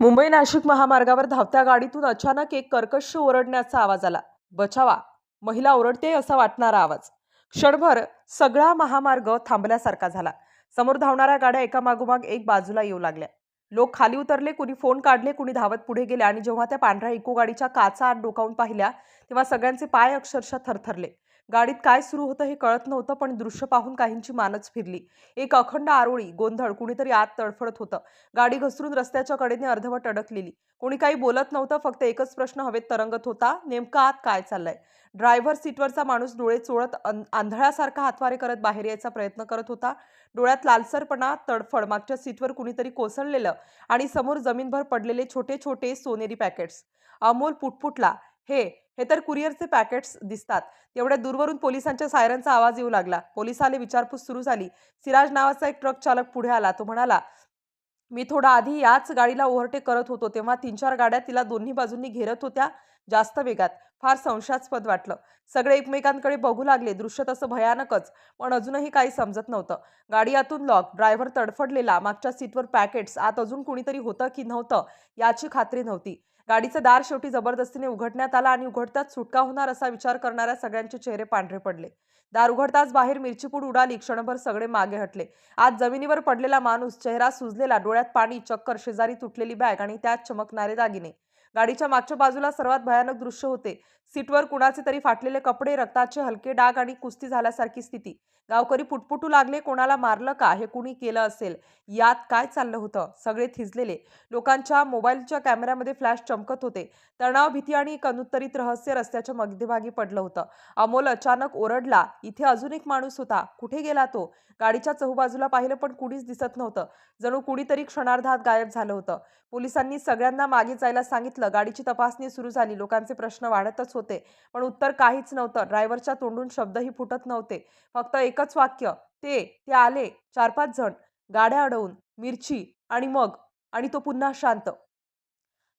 मुंबई नाशिक महामार्गावर धावत्या गाडीतून अचानक एक कर्कश ओरडण्याचा आवाज आला. बचावा महिला ओरडते असा वाटणारा आवाज. क्षणभर सगळा महामार्ग थांबल्यासारखा झाला. समोर धावणाऱ्या गाड्या एकामागोमाग एक बाजूला येऊ लागल्या. लोक खाली उतरले कुणी फोन काढले कुणी धावत पुढे गेले आणि जेव्हा त्या पांढऱ्या इको गाडीच्या काचा आत डोकावून पाहिल्या तेव्हा सगळ्यांचे पाय अक्षरशः थरथरले. गाडीत काय सुरू होतं हे कळत नव्हतं पण दृश्य पाहून काहींची मानच फिरली. एक अखंड आरोळी गोंधळ कुणीतरी आत तडफडत होतं. गाडी घसरून रस्त्याच्या कडेने अर्धवट अडकलेली. कोणी काही बोलत नव्हतं फक्त एकच प्रश्न हवेत तरंगत होता नेमका आत काय चाललंय? ड्रायव्हर सीटवरचा माणूस डोळे चोळत आंधळासारखा आंधळ्यासारखा हातवारे करत बाहेर यायचा प्रयत्न करत होता. डोळ्यात लालसरपणा तडफड मागच्या सीटवर कुणीतरी कोसळलेलं आणि समोर जमीनभर पडलेले छोटे छोटे सोनेरी पॅकेट्स. अमोल पुटपुटला हे हे तर कुरिअरचे पॅकेट्स दिसतात. तेवढ्या दूरवरून पोलिसांच्या सायरनचा आवाज येऊ लागला. पोलीस आले विचारपूस सुरू झाली. सिराज नावाचा एक ट्रक चालक पुढे आला. तो म्हणाला मी थोडा आधी याच गाडीला ओव्हरटेक करत होतो तेव्हा तीन चार गाड्या तिला दोन्ही बाजूंनी घेरत होत्या जास्त वेगात. फार संशयास्पद वाटलं. सगळे एकमेकांकडे बघू लागले. दृश्य तसं भयानकच पण अजूनही काही समजत नव्हतं. गाडी आतून लॉक ड्रायव्हर तडफडलेला मागच्या सीटवर पॅकेट्स आत अजून कुणीतरी होतं की नव्हतं याची खात्री नव्हती. गाडीचं दार शेवटी जबरदस्तीने उघडण्यात आला आणि उघडताच सुटका होणार असा विचार करणाऱ्या सगळ्यांचे चेहरे पांढरे पडले. दार उघडताच बाहेर मिरचीपूड उडाली क्षणभर सगळे मागे हटले. आज जमिनीवर पडलेला माणूस चेहरा सुजलेला डोळ्यात पाणी चक्कर शेजारी तुटलेली बॅग आणि त्यात चमकणारे दागिने. गाडीच्या मागच्या बाजूला सर्वात भयानक दृश्य होते. सीटवर कुणाचे तरी फाटलेले कपडे रक्ताचे हलके डाग आणि कुस्ती झाल्यासारखी स्थिती. गावकरी पुटपुटू लागले कोणाला मारलं का? हे कुणी केलं असेल? यात काय चाललं होतं? सगळे थिजलेले. लोकांच्या मोबाईलच्या कॅमेऱ्यामध्ये फ्लॅश चमकत होते. तणाव भीती आणि एक अनुत्तरित रहस्य रस्त्याच्या मध्यभागी पडलं होतं. अमोल अचानक ओरडला इथे अजून एक माणूस होता. कुठे गेला तो? गाडीच्या चहूबाजूला पाहिलं पण कुणीच दिसत नव्हतं. जणू कुणीतरी क्षणार्धात गायब झालं होतं. पोलिसांनी सगळ्यांना मागे जायला सांगितलं. गाडीची तपासणी सुरू झाली. लोकांचे प्रश्न वाढतच होते. पण उत्तर काहीच नव्हतं. ड्रायव्हरच्या तोंडून शब्दही फुटत नव्हते. फक्त एकच वाक्य ते ते आले. चार पाच जण. गाड्या अडवून मिरची आणि मग. आणि तो पुन्हा शांत.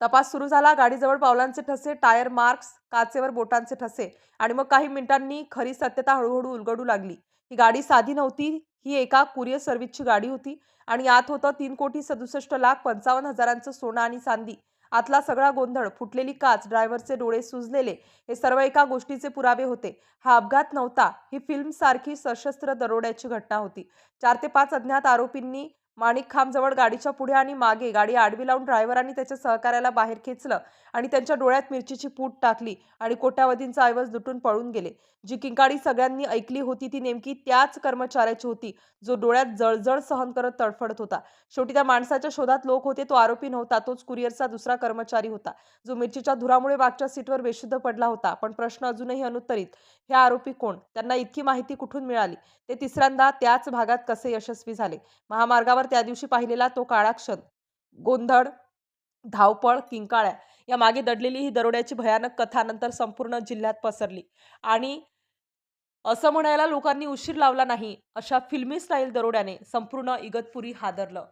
तपास सुरू झाला. गाडीजवळ पावलांचे ठसे टायर मार्क्स काचेवर बोटांचे ठसे आणि मग काही मिनिटांनी खरी सत्यता हळूहळू उलगडू लागली. ही गाडी साधी नव्हती. ही एका कुरिअर सर्व्हिसची गाडी होती आणि आत होतं तीन कोटी सदुसष्ट लाख पंचावन्न हजारांचं सोनं आणि चांदी. आतला सगळा गोंधळ फुटलेली काच ड्रायव्हरचे डोळे सुजलेले हे सर्व एका गोष्टीचे पुरावे होते. हा अपघात नव्हता. ही फिल्मसारखी सशस्त्र दरोड्याची घटना होती. चार ते पाच अज्ञात आरोपींनी माणिक खांबजवळ गाडीच्या पुढे आणि मागे गाडी आडवी लावून ड्रायव्हरांनी त्याच्या सहकार्याला बाहेर खेचलं आणि त्यांच्या डोळ्यात मिरचीची पूट टाकली आणि कोट्यावधींचा ऐवज लुटून पळून गेले. जी किंकाळी सगळ्यांनी ऐकली होती ती नेमकी त्याच कर्मचाऱ्याची होती जो डोळ्यात जळजळ सहन करत तडफडत होता. शेवटी त्या माणसाच्या शोधात लोक होते तो आरोपी नव्हता तोच कुरिअरचा दुसरा कर्मचारी होता. जो मिरचीच्या धुरामुळे मागच्या सीटवर बेशुद्ध पडला होता पण प्रश्न अजूनही अनुत्तरित. हे आरोपी कोण? त्यांना इतकी माहिती कुठून मिळाली? ते तिसऱ्यांदा त्याच भागात कसे यशस्वी झाले? महामार्गावर त्या दिवशी पाहिलेला तो काळा क्षण. गोंधळ धावपळ किंकाळ्या या मागे दडलेली ही दरोड्याची भयानक कथा नंतर संपूर्ण जिल्ह्यात पसरली. आणि असं म्हणायला लोकांनी उशीर लावला नाही अशा फिल्मी स्टाईल दरोड्याने संपूर्ण इगतपुरी हादरलं.